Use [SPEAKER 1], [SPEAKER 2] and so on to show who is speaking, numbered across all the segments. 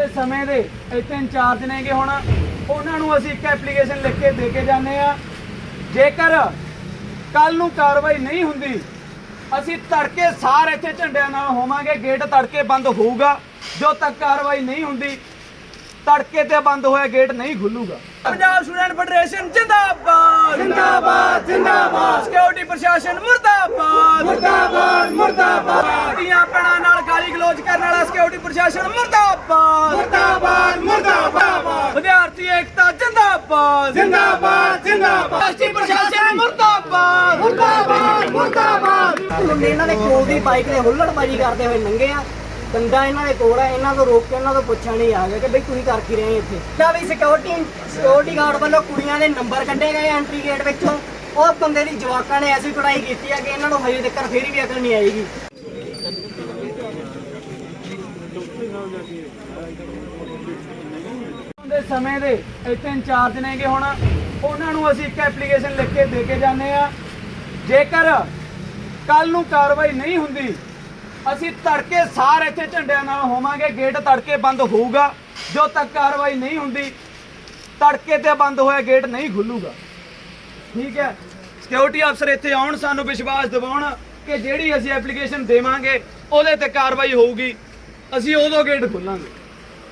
[SPEAKER 1] ਦੇ ਸਮੇਂ ਦੇ ਇੱਥੇ ਇੰਚਾਰਜ ਨੇਗੇ ਹੁਣ, ਉਹਨਾਂ ਨੂੰ ਅਸੀਂ ਇੱਕ ਐਪਲੀਕੇਸ਼ਨ ਲਿਖ ਕੇ ਦੇ ਕੇ ਜਾਂਦੇ ਆ ਜੇਕਰ ਕੱਲ ਨੂੰ ਕਾਰਵਾਈ ਨਹੀਂ ਹੁੰਦੀ, ਅਸੀਂ ਤੜਕੇ ਸਾਰ ਇੱਥੇ ਝੰਡਿਆਂ ਨਾਲ ਹੋਵਾਂਗੇ, ਗੇਟ ਤੜਕੇ ਬੰਦ ਹੋਊਗਾ। ਜੋ ਤੱਕ ਕਾਰਵਾਈ ਨਹੀਂ ਹੁੰਦੀ ਤੜਕੇ ਤੇ ਬੰਦ ਹੋਇਆ ਗੇਟ ਨਹੀਂ ਖੁੱਲੂਗਾ। ਪੰਜਾਬ ਸਟੂਡੈਂਟ ਫੈਡਰੇਸ਼ਨ ਜਿੰਦਾਬਾਦ। ਜਿੰਦਾਬਾਦ ਜਿੰਦਾਬਾਦ। ਸਿਕਿਉਰਿਟੀ ਪ੍ਰਸ਼ਾਸਨ ਮੁਰਦਾਬਾਦ। ਮੁਰਦਾਬਾਦ ਮੁਰਦਾਬਾਦ। ਦੀਆਂ ਪੈਣਾ ਨਾਲ ਗਾਲੀ ਗਲੋਚ ਕਰਨ ਵਾਲਾ ਸਿਕਿਉਰਿਟੀ ਪ੍ਰਸ਼ਾਸਨ ਮੁਰਦਾਬਾਦ। ਮੁਰਦਾਬਾਦ ਮੁਰਦਾਬਾਦ। ਵਿਦਿਆਰਥੀ ਏਕਤਾ ਜਿੰਦਾਬਾਦ। ਜਿੰਦਾਬਾਦ ਜਿੰਦਾਬਾਦ। ਰਾਸ਼ਟਰੀ ਪ੍ਰਸ਼ਾਸਨ ਮੁਰਦਾਬਾਦ। ਮੁਰਦਾਬਾਦ ਮੁਰਦਾਬਾਦ।
[SPEAKER 2] ਇਹਨਾਂ ਦੇ ਕੋਲ ਦੀ ਬਾਈਕ ਦੇ ਹੁੱਲੜਬਾਜੀ ਕਰਦੇ ਹੋਏ ਲੰਘੇ ਆ। ਬੰਦਾ ਇਹਨਾਂ ਦੇ ਕੋਲ ਆ, ਇਹਨਾਂ ਤੋਂ ਰੋਕ ਕੇ ਇਹਨਾਂ ਤੋਂ ਪੁੱਛਣ ਨਹੀਂ ਆ ਗਿਆ ਕਿ ਬਈ ਤੁਸੀਂ ਕਰ ਕੀ ਰਹੇ ਇੱਥੇ। ਤਾਂ ਵੀ ਸਿਕਿਉਰਿਟੀ ਸਿਕਿਉਰਿਟੀ ਗਾਰਡ ਵੱਲੋਂ ਕੁੜੀਆਂ ਦੇ ਨੰਬਰ ਕੱਢੇ ਗਏ ਐਂਟਰੀ ਗੇਟ ਵਿੱਚੋਂ। ਉਹ ਬੰਦੇ ਦੀ ਜਵਾਕਾਂ ਨੇ ਐਸੀ ਕੁੜਾਈ ਕੀਤੀ ਆ ਕਿ ਇਹਨਾਂ ਨੂੰ ਹਜੇ ਤੱਕ ਫੇਰ ਵੀ ਅਕਲ ਨਹੀਂ ਆਏਗੀ।
[SPEAKER 1] ਦੇ ਸਮੇਂ ਦੇ ਇੱਥੇ ਇੰਚਾਰਜ ਨੇਗੇ ਹੁਣ ਉਹਨਾਂ ਨੂੰ ਅਸੀਂ ਇੱਕ ਐਪਲੀਕੇਸ਼ਨ ਲਿਖ ਕੇ ਦੇ ਕੇ ਜਾਂਦੇ ਆ। ਜੇਕਰ ਕੱਲ ਨੂੰ ਕਾਰਵਾਈ ਨਹੀਂ ਹੁੰਦੀ ਅਸੀਂ ਤੜਕੇ ਸਾਰ ਇੱਥੇ ਝੰਡਿਆਂ ਨਾਲ ਹੋਵਾਂਗੇ, ਗੇਟ ਤੜਕੇ ਬੰਦ ਹੋਊਗਾ, ਜੋ ਤੱਕ ਕਾਰਵਾਈ ਨਹੀਂ ਹੁੰਦੀ, ਤੜਕੇ ਤੇ ਬੰਦ ਹੋਇਆ ਗੇਟ ਨਹੀਂ ਖੁੱਲੂਗਾ। ਠੀਕ ਹੈ? ਸਿਕਿਉਰਿਟੀ ਅਫਸਰ ਇੱਥੇ ਆਉਣ, ਸਾਨੂੰ ਵਿਸ਼ਵਾਸ ਦਿਵਾਉਣ ਕਿ ਜਿਹੜੀ ਅਸੀਂ ਐਪਲੀਕੇਸ਼ਨ ਦੇਵਾਂਗੇ, ਉਹਦੇ ਤੇ ਕਾਰਵਾਈ ਹੋਊਗੀ। ਅਸੀਂ ਉਦੋਂ ਗੇਟ ਖੋਲਾਂਗੇ।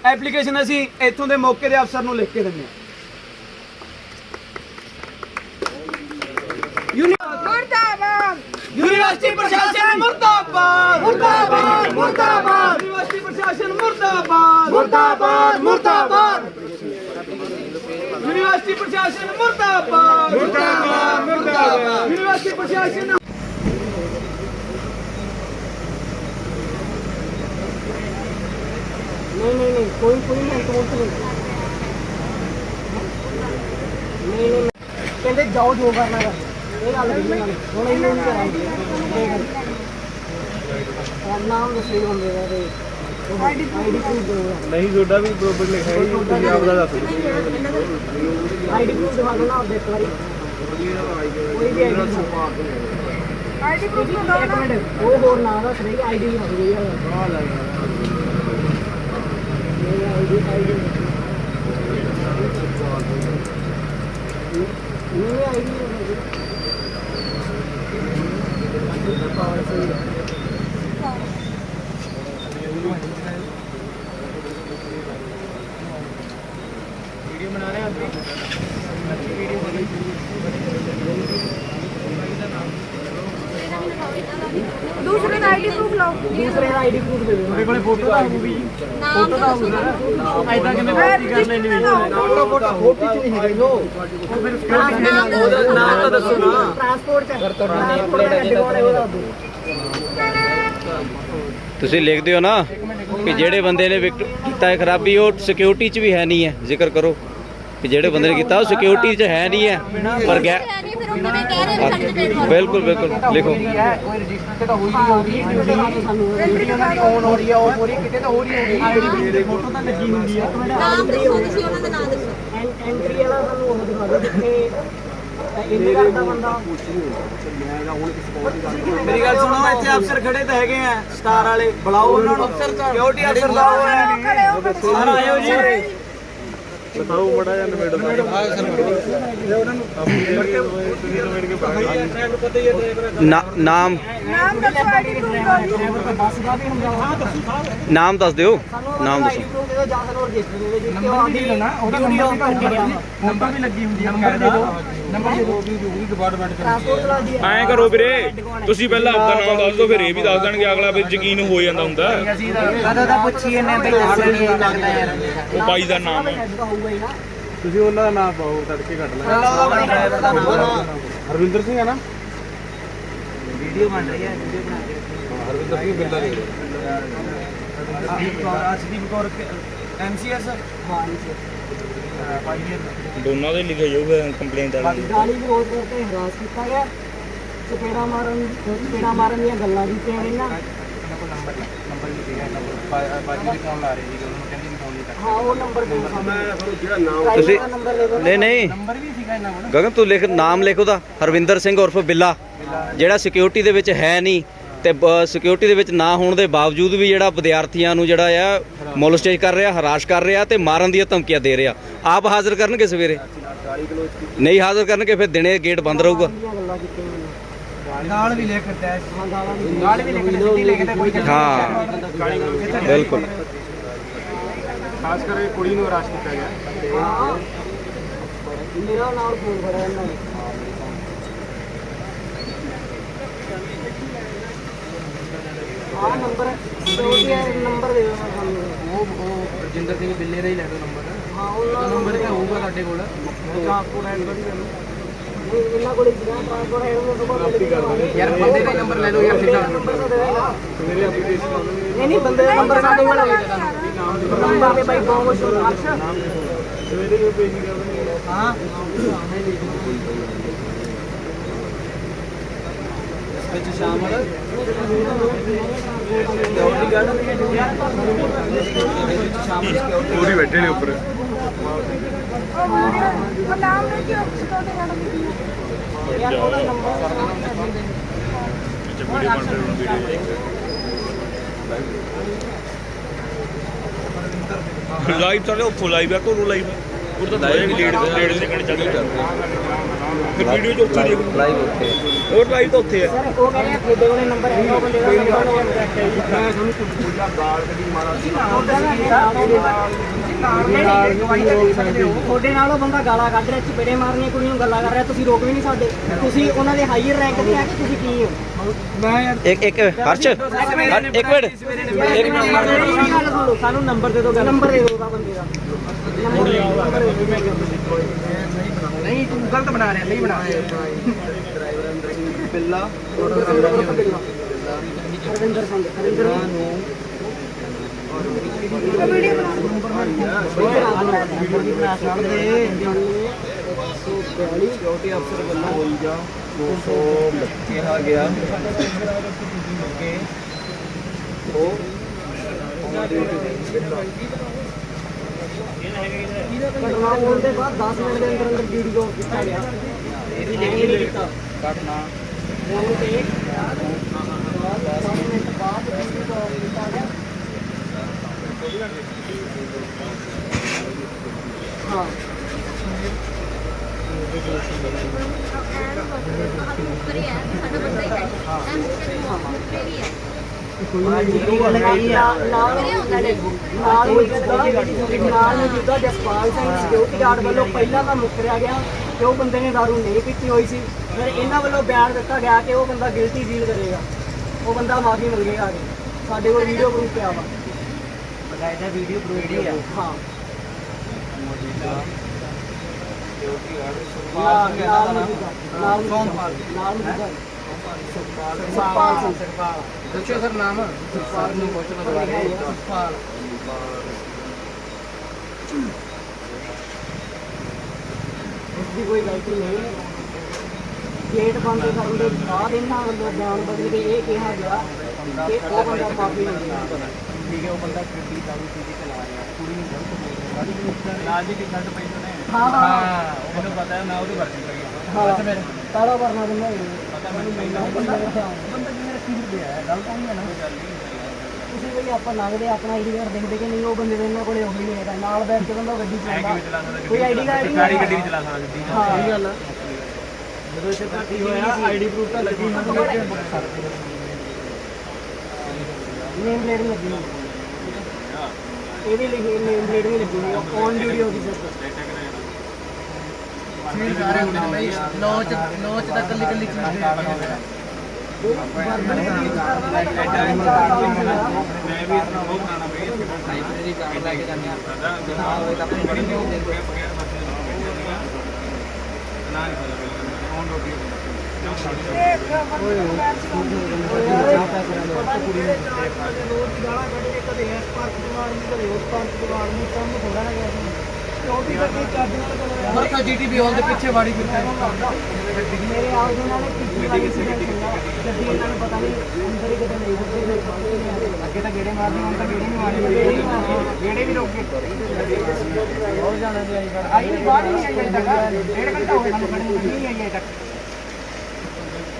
[SPEAKER 1] ਐਪਲੀਕੇਸ਼ਨ ਅਸੀਂ ਇੱਥੋਂ ਦੇ ਮੌਕੇ ਦੇ ਅਫਸਰ ਨੂੰ ਲਿਖ ਕੇ ਦਿੰਦੇ ਹਾਂ
[SPEAKER 3] ਮੁਰਦਾਬਾਦ
[SPEAKER 1] ਯੂਨੀਵਰਸਿਟੀ ਪ੍ਰਸ਼ਾਸਨ ਮੁਰਦਾਬਾਦ। ਮੁਰਦਾਬਾਦ ਮੁਰਦਾਬਾਦ। ਯੂਨੀਵਰਸਿਟੀ ਪ੍ਰਸ਼ਾਸਨ ਮੁਰਦਾਬਾਦ। ਮੁਰਦਾਬਾਦ ਮੁਰਦਾਬਾਦ। ਯੂਨੀਵਰਸਿਟੀ ਪ੍ਰਸ਼ਾਸਨ ਮੁਰਦਾਬਾਦ। ਮੁਰਦਾਬਾਦ ਮੁਰਦਾਬਾਦ। ਯੂਨੀਵਰਸਿਟੀ ਪ੍ਰਸ਼ਾਸਨ
[SPEAKER 2] ਨਹੀਂ ਨਹੀਂ ਨਹੀਂ, ਕੋਈ ਕੋਈ ਨਹੀਂ ਅੰਤਮੁਰਤ ਨਹੀਂ। ਨਹੀਂ ਨਹੀਂ ਕਹਿੰਦੇ ਜਾਓ ਜੋ ਕਰਨਾ ਕਰ ਨਹੀਂ ਨੇ ਨਹੀਂ ਨਾਮ ਦੱਸੀ ਹੁੰਦੇ ਦਾ ਤੇ ਆਈਡੀ ਪ੍ਰੂਫ ਦਿਓ
[SPEAKER 4] ਨਹੀਂ ਤੁਹਾਡਾ ਵੀ ਬਰੋਬਰ ਲਿਖਿਆ ਹੈ ਜੀ, ਤੁਸੀਂ ਆਪਦਾ ਦੱਸ ਦਿਓ।
[SPEAKER 2] ਆਈਡੀ ਪ੍ਰੂਫ ਦਿਖਾ ਦਿਓ ਨਾ ਆਪਦੇ ਇੱਕ ਵਾਰੀ। ਕੋਈ ਵੀ ਆਈਡੀ
[SPEAKER 3] ਆਈਡੀ ਪ੍ਰੂਫ ਨੂੰ।
[SPEAKER 2] ਇੱਕ ਮਿੰਟ ਉਹ ਹੋਰ ਨਾਮ ਦੱਸ ਰਹੀ ਆਈਡੀ ਲਿਖ ਗਈ ਹੈ। ਇਹ ਆਈਡੀ ਆਈਡੀ ਇਹ ਆਈਡੀ
[SPEAKER 3] ਦੂਸਰੇ ਦਾ ਆਈਡੀ ਪ੍ਰੂਫ ਲਓ।
[SPEAKER 2] ਦੂਸਰੇ ਦਾ ਆਈਡੀ ਪ੍ਰੂਫ ਦੇ ਦਿਓ। ਮੇਰੇ ਕੋਲੇ ਫੋਟੋ ਤਾਂ ਹੋਊਗੀ ਜੀ
[SPEAKER 3] ਫੋਟੋ ਦਾ ਹੋਊਗਾ
[SPEAKER 2] ਐਦਾਂ ਕਿਵੇਂ
[SPEAKER 3] ਫੋਟੋ ਕਰ ਲੈਣੀ
[SPEAKER 2] ਫੋਟੋ ਫੋਟੋ ਫੋਟੋ ਚ ਨਹੀਂ ਹੈਗਾ ਜੋ। ਉਹ ਫਿਰ ਉਹਦਾ ਨਾਮ ਤਾਂ ਦੱਸੋ ਨਾ। ਟਰਾਂਸਪੋਰਟ ਚ। ਟਰਾਂਸਪੋਰਟ ਗੱਡੀ ਵਾਲੇ ਉਹਦਾ
[SPEAKER 5] ਤੁਸੀਂ ਲਿਖਦੇ ਹੋ ਨਾ ਕਿ ਜਿਹੜੇ ਬੰਦੇ ਨੇ ਵਿਕਟ ਕੀਤਾ ਹੈ ਖਰਾਬੀ ਉਹ ਸਿਕਿਉਰਿਟੀ 'ਚ ਵੀ ਹੈ ਨਹੀਂ ਹੈ। ਜ਼ਿਕਰ ਕਰੋ ਕਿ ਜਿਹੜੇ ਬੰਦੇ ਨੇ ਕੀਤਾ ਉਹ ਸਿਕਿਉਰਿਟੀ 'ਚ ਹੈ ਨਹੀਂ ਹੈ। ਪਰ
[SPEAKER 3] ਫਿਰ ਉਹ ਕਿਵੇਂ ਕਹਿ ਰਹੇ ਸਰਟੀਫਿਕੇਟ ਵਾਲਾ
[SPEAKER 5] ਬਿਲਕੁਲ ਬਿਲਕੁਲ। ਲਿਖੋ।
[SPEAKER 2] ਕੋਈ ਰਜਿਸਟਰ ਤੇ ਤਾਂ ਹੋਈ ਨਹੀਂ ਹੋਗੀ ਵੀਡੀਓ ਉਹਨਾਂ ਦੀ ਔਨ ਹੋ ਰਹੀ ਆ ਉਹ ਪੂਰੀ ਕਿਤੇ ਤਾਂ ਹੋ ਰਹੀ ਹੋਗੀ ਆਈਡੀ ਫੋਟੋ ਤਾਂ ਲੱਗੀ ਹੁੰਦੀ ਆ
[SPEAKER 3] ਨਾਮ ਦੱਸੋ ਤੁਸੀਂ ਉਹਨਾਂ ਦਾ ਨਾਮ ਦੱਸੋ
[SPEAKER 2] ਐਂਟਰੀ ਵਾਲਾ ਸਾਨੂੰ ਉਹ ਦਿਖਾ ਦਿਓ ਜਿੱਥੇ ਇੰਨੇ ਕਰਦਾ ਬੰਦਾ
[SPEAKER 1] ਮੇਰੀ ਗੱਲ ਸੁਣੋ ਇੱਥੇ ਅਫਸਰ ਖੜੇ ਤਾਂ ਹੈਗੇ ਆ ਸਟਾਰ ਵਾਲੇ ਬੁਲਾਓ ਉਹਨਾਂ ਨੂੰ ਸਿਕਿਉਰਿਟੀ ਅਫਸਰ ਬੁਲਾਓ ਸਾਰਾ ਆਇਓ ਜੀ।
[SPEAKER 4] ਬਤਾਓ ਮੜਾ ਜਾਂ ਨਵੇੜ ਦਾ। ਆ ਸਰ ਉਹਨਾਂ ਨੂੰ ਨਵੇੜ ਕੇ
[SPEAKER 5] ਨਾਮ।
[SPEAKER 3] ਨਾਮ ਦੱਸੋ ਆਈਡੀ ਪ੍ਰੂਫ
[SPEAKER 2] ਹੁੰਦਾ ਹਾਂ
[SPEAKER 5] ਨਾਮ ਦੱਸ ਦਿਓ। ਨਾਮ ਦੱਸੋ।
[SPEAKER 2] ਨੰਬਰ ਵੀ ਲੈਣਾ ਉਹਦਾ ਨੰਬਰ ਵੀ ਹੋਊਗਾ ਨੰਬਰ ਵੀ ਲੱਗੀ ਹੁੰਦੀ ਹੈ ਨੰਬਰ ਦੇ ਦੇ ਦਿਓ ਡਿਪਾਰਟਮੈਂਟ ਟਰਾਂਸਪੋਰਟ ਵਾਲਾ ਦੀ
[SPEAKER 6] ਐਂ ਕਰੋ ਵੀਰੇ ਤੁਸੀਂ ਪਹਿਲਾਂ ਆਪਦਾ ਨਾਮ ਦੱਸ ਦਿਓ ਫਿਰ ਇਹ ਵੀ ਦੱਸ ਦੇਣਗੇ ਅਗਲਾ ਫਿਰ ਯਕੀਨ ਹੋ ਜਾਂਦਾ ਹੁੰਦਾ।
[SPEAKER 2] ਕਦੋਂ ਦਾ ਪੁੱਛੀ ਇਹਨੇ ਬਈ ਦੱਸ ਨਹੀਂ ਲੱਗਦਾ ਯਾਰ।
[SPEAKER 6] ਉਹ ਬਾਈ ਦਾ ਨਾਮ ਹੈ।
[SPEAKER 2] ਹੋਊਗਾ ਹੀ ਨਾ।
[SPEAKER 4] ਤੁਸੀਂ ਉਹਨਾਂ ਦਾ ਨਾਮ ਪਾਓ ਤੜਕੇ ਕੱਢ ਲੈ
[SPEAKER 2] ਡਰਾਈਵਰ ਦਾ ਨਾਮ
[SPEAKER 4] ਹਰਵਿੰਦਰ ਸਿੰਘ ਹੈ ਨਾ?
[SPEAKER 2] ਵੀਡੀਓ ਬਣ ਰਹੀ ਹੈ ਵੀਡੀਓ ਬਣਾ ਕੇ
[SPEAKER 4] ਹਰਵਿੰਦਰ ਸਿੰਘ ਬਿੱਲਾ ਜੀ।
[SPEAKER 1] ਅਰਸ਼ਦੀਪ ਕੌਰ ਐਮਸੀਐਸ
[SPEAKER 2] ਹਾਂ ਜੀ।
[SPEAKER 6] ਦੋਨਾਂ ਦੇ ਲਿਖਿਆ ਜਾਊਗਾ ਕੰਪਲੇਂਟ ਵਾਲੀ
[SPEAKER 2] ਗਾਲੀ ਵੀ ਹੋਰ ਕਰਕੇ ਹਰਾਸ ਕੀਤਾ ਗਿਆ। ਚਪੇੜਾ ਮਾਰਨ ਚਪੇੜਾ ਮਾਰਨ ਦੀਆਂ ਗੱਲਾਂ ਕੀਤੀਆਂ ਗਈਆਂ
[SPEAKER 4] ਨੰਬਰ ਵੀ ਸੀਗਾ ਨੰਬਰ ਬਾਜੀ ਦੇ ਫੋਨ ਲਾ ਰਹੇ ਜੀ ਉਹਨਾਂ ਨੂੰ ਕਹਿੰਦੇ ਫੋਨ ਨਹੀਂ
[SPEAKER 2] ਹਾਂ ਉਹ ਨੰਬਰ ਦੇ ਸਾਹਮਣੇ
[SPEAKER 4] ਜਿਹੜਾ ਨਾਮ
[SPEAKER 5] ਤੁਸੀਂ
[SPEAKER 2] ਨੰਬਰ ਦੇ ਦਿਓ
[SPEAKER 5] ਨਹੀਂ ਨਹੀਂ।
[SPEAKER 4] ਨੰਬਰ ਵੀ ਸੀਗਾ ਇਹਨਾਂ ਕੋਲ।
[SPEAKER 5] ਗਗਨ ਤੂੰ ਲਿਖ ਨਾਮ ਲਿਖ ਉਹਦਾ। ਹਰਵਿੰਦਰ ਸਿੰਘ ਉਰਫ ਬਿੱਲਾ। ਜਿਹੜਾ ਸਿਕਿਉਰਿਟੀ ਦੇ ਵਿੱਚ ਹੈ ਨਹੀਂ ਤੇ ਸਿਕਿਉਰਿਟੀ ਦੇ ਵਿੱਚ ਨਾ ਹੋਣ ਦੇ ਬਾਵਜੂਦ ਵੀ ਜਿਹੜਾ ਵਿਦਿਆਰਥੀਆਂ ਨੂੰ ਜਿਹੜਾ ਆ ਮੋਲਸਟੇਜ ਕਰ ਰਿਹਾ ਹਰਾਸ਼ ਕਰ ਰਿਹਾ ਤੇ ਮਾਰਨ ਦੀਆਂ ਧਮਕੀਆਂ ਦੇ ਰਿਹਾ। ਆਪ ਹਾਜ਼ਰ ਕਰਨਗੇ ਸਵੇਰੇ? ਨਹੀਂ ਹਾਜ਼ਰ ਕਰਨਗੇ ਫਿਰ ਦਿਨੇ ਗੇਟ ਬੰਦ ਰਹੂਗਾ।
[SPEAKER 2] ਦੀਆਂ ਗੱਲਾਂ ਕੀਤੀਆਂ ਮੈਨੂੰ
[SPEAKER 7] ਨਾਲ ਵੀ ਲੈ ਕੇ ਡੈਸ਼
[SPEAKER 2] ਹਾਂ ਗਾਲਾਂ ਵੀ
[SPEAKER 7] ਨਾਲ ਵੀ ਲੈ ਕੇ ਸਿੱਧੀ ਲੈ ਕੇ ਤੇ ਕੋਈ
[SPEAKER 5] ਹਾਂ। ਬਿਲਕੁਲ।
[SPEAKER 6] ਖਾਸ ਕਰਕੇ ਕੁੜੀ ਨੂੰ ਹਰਾਸ਼ ਕੀਤਾ ਗਿਆ।
[SPEAKER 2] ਹਾਂ ਮੇਰਾ ਨਾਲ ਫੋਨ ਫੜਿਆ ਇਹਨਾਂ ਨੇ ਆਹ ਨੰਬਰ ਨੰਬਰ ਦੇ ਦਿਓ।
[SPEAKER 7] ਉਹ ਉਹ ਰਜਿੰਦਰ ਸਿੰਘ ਬਿੱਲੇ ਦਾ ਹੀ ਲੈ ਦੋ ਨੰਬਰ
[SPEAKER 2] ਹਾਂ ਉਹਨਾਂ ਦਾ
[SPEAKER 7] ਨੰਬਰ ਤਾਂ ਹੋਊਗਾ ਤੁਹਾਡੇ ਕੋਲ? ਟ੍ਰਾਂਸਪੋਰਟ ਐਂਡ ਕਰੀ
[SPEAKER 2] ਨਹੀਂ, ਇਹਨਾਂ ਕੋਲ ਜਿਹੜਾ ਟ੍ਰਾਂਸਫਰ ਹੈ ਉਹ ਤੋਂ ਬਾਅਦ
[SPEAKER 7] ਯਾਰ ਬੰਦੇ ਦਾ ਨੰਬਰ ਲੈ ਲਓ ਯਾਰ ਸਿੱਧਾ।
[SPEAKER 2] ਨੰਬਰ ਤਾਂ ਦੇਵੇਗਾ ਨਹੀਂ ਨਹੀਂ ਬੰਦੇ ਦਾ ਨੰਬਰ ਸਾਡੇ ਕੋਲ ਹੈ ਨੰਬਰ ਤੇ ਬਾਈ ਬਹੁਤ ਮਸ਼ਹੂਰ ਅਰਸ਼
[SPEAKER 7] ਹਾਂ। ਵਿੱਚ ਸ਼ਾਮਲ ਸਿਕਿਉਰਿਟੀ ਗਾਰਡ ਸ਼ਾਮਲ ਸਿਕਿਉਰਿਟੀ
[SPEAKER 6] ਪੂਰੀ ਬੈਠੇ ਨੇ ਉੱਪਰ।
[SPEAKER 8] ਲਾਈਵ ਚੱਲ ਉੱਥੋਂ ਲਾਈਵ ਆ ਕੋਲੋਂ ਲਾਈਵ ਉਹ ਤਾਂ ਲਾਈਵ ਡੇਢ ਡੇਢ ਸੈਕਿੰਡ ਚੱਲ ਰਿਹਾ ਫਿਰ ਵੀਡੀਓ ਚ ਉੱਥੇ ਦੇਖ
[SPEAKER 5] ਲਾਈਵ ਉੱਥੇ।
[SPEAKER 8] ਹੋਰ ਲਾਈਵ ਤਾਂ ਉੱਥੇ ਆ
[SPEAKER 2] ਸਰ ਉਹ ਕਹਿੰਦੇ ਆ ਤੁਹਾਡੇ ਕੋਲੇ ਨੰਬਰ ਹੈ ਉਹ ਬੰਦੇ ਦਾ ਨੰਬਰ ਉਹ
[SPEAKER 6] ਮੈਂ ਤੁਹਾਨੂੰ ਕੁਝ ਪੂਜਾ ਗਾਲ ਕਦੀ ਮਾਰਾ। ਸੀ
[SPEAKER 2] ਤੁਹਾਡੇ ਨਾਲ ਉਹ ਬੰਦਾ ਗਾਲਾਂ ਕੱਢ ਰਿਹਾ ਚਪੇੜੇ ਮਾਰਨੀਆਂ ਕੁੜੀ ਨੂੰ ਗੱਲਾਂ ਕਰ ਰਿਹਾ ਤੁਸੀਂ ਰੋਕ ਵੀ ਨਹੀਂ ਸਕਦੇ। ਤੁਸੀਂ ਉਹਨਾਂ ਦੇ ਹਾਈਅਰ ਰੈਂਕ ਤੇ ਆ ਕਿ ਤੁਸੀਂ ਕੀ ਹੋ?
[SPEAKER 7] ਮੈਂ ਯਾਰ
[SPEAKER 5] ਇੱਕ ਇੱਕ ਹਰਸ਼। ਹਰ- ਇੱਕ ਮਿੰਟ। ਇੱਕ
[SPEAKER 2] ਸੁਣੋ ਸਾਨੂੰ ਨੰਬਰ ਦੇ ਦਿਓ ਨੰਬਰ ਦੇ ਦਿਓ। ਉਹਦਾ ਬੰਦੇ ਦਾ ਨੰਬਰ ਦੇ ਦਿਓ
[SPEAKER 7] ਨਹੀਂ ਤੂੰ ਗਲਤ ਬਣਾ ਰਿਹਾ ਨਹੀਂ ਬਣਾ ਬਿੱਲਾ
[SPEAKER 2] ਹਰਵਿੰਦਰ ਸਿੰਘ ਹਰਵਿੰਦਰ
[SPEAKER 3] ਵੀਡੀਓ ਬਣਾ
[SPEAKER 7] ਸਿਕਿਉਰਿਟੀ ਅਫਸਰ ਵੱਲੋਂ ਹੋਈ ਜਾ 200 ਕਿਹਾ ਗਿਆ ਕਿ ਉਹ
[SPEAKER 2] ਘਟਨਾ ਹੋਣ ਦੇ ਬਾਅਦ 10 ਮਿੰਟ ਦੇ ਅੰਦਰ ਅੰਦਰ ਵੀਡੀਓ ਕੀਤਾ ਗਿਆ। ਇਹ ਵੀ ਨਹੀਂ ਕੀਤਾ।
[SPEAKER 7] ਘਟਨਾ।
[SPEAKER 2] ਉਹਨੂੰ ਤੇ 10 ਮਿੰਟ ਬਾਅਦ ਵੀਡੀਓ ਕੀਤਾ ਗਿਆ। ਹਾਂ।
[SPEAKER 3] ਹੈ। ਸਾਡਾ ਬੰਦਾ ਹੀ ਹੈ ਮੁਕਰੀ ਹੈ।
[SPEAKER 2] ਨਾਲ ਮੌਜੂਦਾ ਜਸਪਾਲ ਸਿੰਘ ਸਿਕਿਉਰਿਟੀ ਗਾਰਡ ਵੱਲੋਂ ਪਹਿਲਾਂ ਤਾਂ ਮੁਕਰਿਆ ਗਿਆ ਕਿ ਉਹ ਬੰਦੇ ਨੇ ਦਾਰੂ ਨਹੀਂ ਪੀਤੀ ਹੋਈ ਸੀ ਫਿਰ ਇਹਨਾਂ ਵੱਲੋਂ ਬਿਆਨ ਦਿੱਤਾ ਗਿਆ ਕਿ ਉਹ ਬੰਦਾ ਗਿਲਟੀ ਫੀਲ ਕਰੇਗਾ ਉਹ ਬੰਦਾ ਮਾਫੀ ਮੰਗੇਗਾ ਆ ਕੇ ਸਾਡੇ ਕੋਲ ਵੀਡੀਓ ਪ੍ਰੂਫ ਪਿਆ ਵਾ
[SPEAKER 7] ਬਕਾਇਦਾ ਵੀਡੀਓ ਪ੍ਰੂਫ ਹੀ ਆ
[SPEAKER 2] ਹਾਂ
[SPEAKER 7] ਮੌਜੂਦਾ ਸਿਕਿਉਰਿਟੀ ਗਾਰਡ ਸੁਖਪਾਲ ਸਿੰਘ ਦਾ ਨਾਮ
[SPEAKER 2] ਮੌਜੂਦਾ ਨਾਲ
[SPEAKER 7] ਸੋਮਪਾਲ
[SPEAKER 2] ਨਾਲ ਮੌਜੂਦਾ
[SPEAKER 7] ਸੁਖਪਾਲ
[SPEAKER 2] ਸੁਖਪਾਲ ਸਿੰਘ
[SPEAKER 7] ਸੁਖਪਾਲ ਦੱਸੋ ਸਰ ਨਾਮ ਸੁਖਪਾਲ ਨੂੰ ਪੁੱਛ ਲਓ ਸੁਖਪਾਲ
[SPEAKER 2] ਉਸ ਦੀ ਕੋਈ ਗਲਤੀ ਨਹੀਂ। ਗੇਟ ਬੰਦ ਕਰਨ ਦੇ ਬਾਅਦ ਇਹਨਾਂ ਵੱਲੋਂ ਬਿਆਨ ਬਦਲ ਕੇ ਇਹ ਕਿਹਾ ਗਿਆ ਕਿ ਉਹ ਬੰਦਾ ਮਾਫੀ ਮੰਗੇਗਾ
[SPEAKER 7] ਠੀਕ ਹੈ ਉਹ ਬੰਦਾ ਗੱਡੀ ਦਾਰੂ ਪੀ ਕੇ ਚਲਾ ਰਿਹਾ। ਕੁੜੀ ਨੂੰ ਗਲਤ ਬੋਲ ਰਿਹਾ ਗਾੜੀ ਨੂੰ ਲਾਲ ਜੀ ਦੀ ਗਲਤ ਪਈ ਉਹਨੇ।
[SPEAKER 2] ਹਾਂ, ਹਾਂ।
[SPEAKER 7] ਹਾਂ। ਮੈਨੂੰ ਪਤਾ ਹੈ ਮੈਂ ਉਹਦੀ ਵਰਤੀ ਕਰੀ
[SPEAKER 2] ਹਾਂ। ਸਾਰਾ ਵਰਨਾ ਦਿੰਦਾ ਹੈ।
[SPEAKER 7] ਪਤਾ ਮੈਨੂੰ ਮੈਨੂੰ ਬੰਦਾ ਬੰਦਾ ਜਿਵੇਂ ਰੱਖੀ ਫਿਰਦੇ ਆ? ਗੱਲ ਤਾਂ ਨਹੀਂ ਹੈ ਨਾ। ਕੋਈ ਨਹੀਂ
[SPEAKER 2] ਤੁਸੀਂ ਵੀ ਆਪਾਂ ਲੰਘਦੇ ਆਪਣਾ ਆਈਡੀ ਕਾਰਡ ਦੇਖਦੇ ਕਿ ਨਹੀਂ ਉਹ ਬੰਦੇ ਦੇ ਇਹਨਾਂ ਕੋਲੇ ਉਹੀ ਨਹੀਂ ਹੈਗਾ। ਨਾਲ ਬੈਠ ਕੇ ਬੰਦਾ ਗੱਡੀ ਚਲਾਉਂਦਾ। ਕੋਈ ਆਈਡੀ ਕਾਰਡ ਨਹੀਂ
[SPEAKER 7] ਸਾਰੀ। ਗੱਡੀ ਨਹੀਂ ਚਲਾ ਸਕਦਾ ਗੱਡੀ
[SPEAKER 2] ਹਾਂ।
[SPEAKER 7] ਸਹੀ ਗੱਲ ਆ। ਜਦੋਂ ਇੱਥੇ ਭਰਤੀ ਹੋਇਆ ਆਈਡੀ ਪ੍ਰੂਫ ਤਾਂ ਲੱਗੀ ਨਾ ਕਰਕੇ ਬੁੱਕ ਕਰਦੇ
[SPEAKER 2] ਨੇਮ ਪਲੇਟ ਨਹੀਂ ਲੱਗੀ। ਹੋਈ। ਇਹਦੀ ਲਿਖੀ ਨੇਮ ਪਲੇਟ ਨਹੀਂ ਲੱਗੀ ਔਨ ਡਿਊਟੀ ਆਫੀਸਰ
[SPEAKER 7] ਸਾਰੇ ਹੁੰਦੇ ਨੇ ਬਈ ਲੋਚ ਲੋਚ ਦਾ ਕੱਲੀ ਕੱਲੀ ਚੀਜ਼ ਕਦੇ ਇਸ ਵੀ ਇਤਨਾ ਉਹ ਬਣਾਣਾ ਪਈ ਲਾਇਬ੍ਰੇਰੀ ਕਾਰਡ ਲੈ ਕੇ ਜਾਂਦੇ ਨਾ ਨਹੀਂ ਮਰਕਾ ਜੀਟੀਪੀ ਹਾਲ ਦੇ ਪਿੱਛੇ ਵਾੜੀ ਫਿਰਦਾ
[SPEAKER 2] ਮੇਰੇ ਆਪ ਦੇ ਨਾਲ ਕੀਤੀ ਵਾਲੀ ਸੀ ਗੱਡੀ ਇਹਨਾਂ ਨੂੰ ਪਤਾ ਨਹੀਂ ਅੰਦਰ ਹੀ ਕਿਤੇ ਨਹੀਂ ਹੁੰਦੇ
[SPEAKER 7] ਅੱਗੇ ਤਾਂ ਗੇੜੇ ਮਾਰਦੇ ਹੁਣ ਤਾਂ ਗੇੜੇ ਨਹੀਂ ਮਾਰਦੇ। ਗੇੜੇ ਵੀ ਰੋਕੇ ਹੋਰ ਜਾਣਾ ਜੀ ਆਈ ਨਹੀਂ ਬਾਹਰ ਹੀ ਨਹੀਂ ਆਈ ਅਜੇ ਤੱਕ। ਡੇਢ ਘੰਟਾ ਹੋ ਗਿਆ ਸਾਨੂੰ ਖੜੇ ਨਹੀਂ ਆਈ ਅਜੇ ਤੱਕ।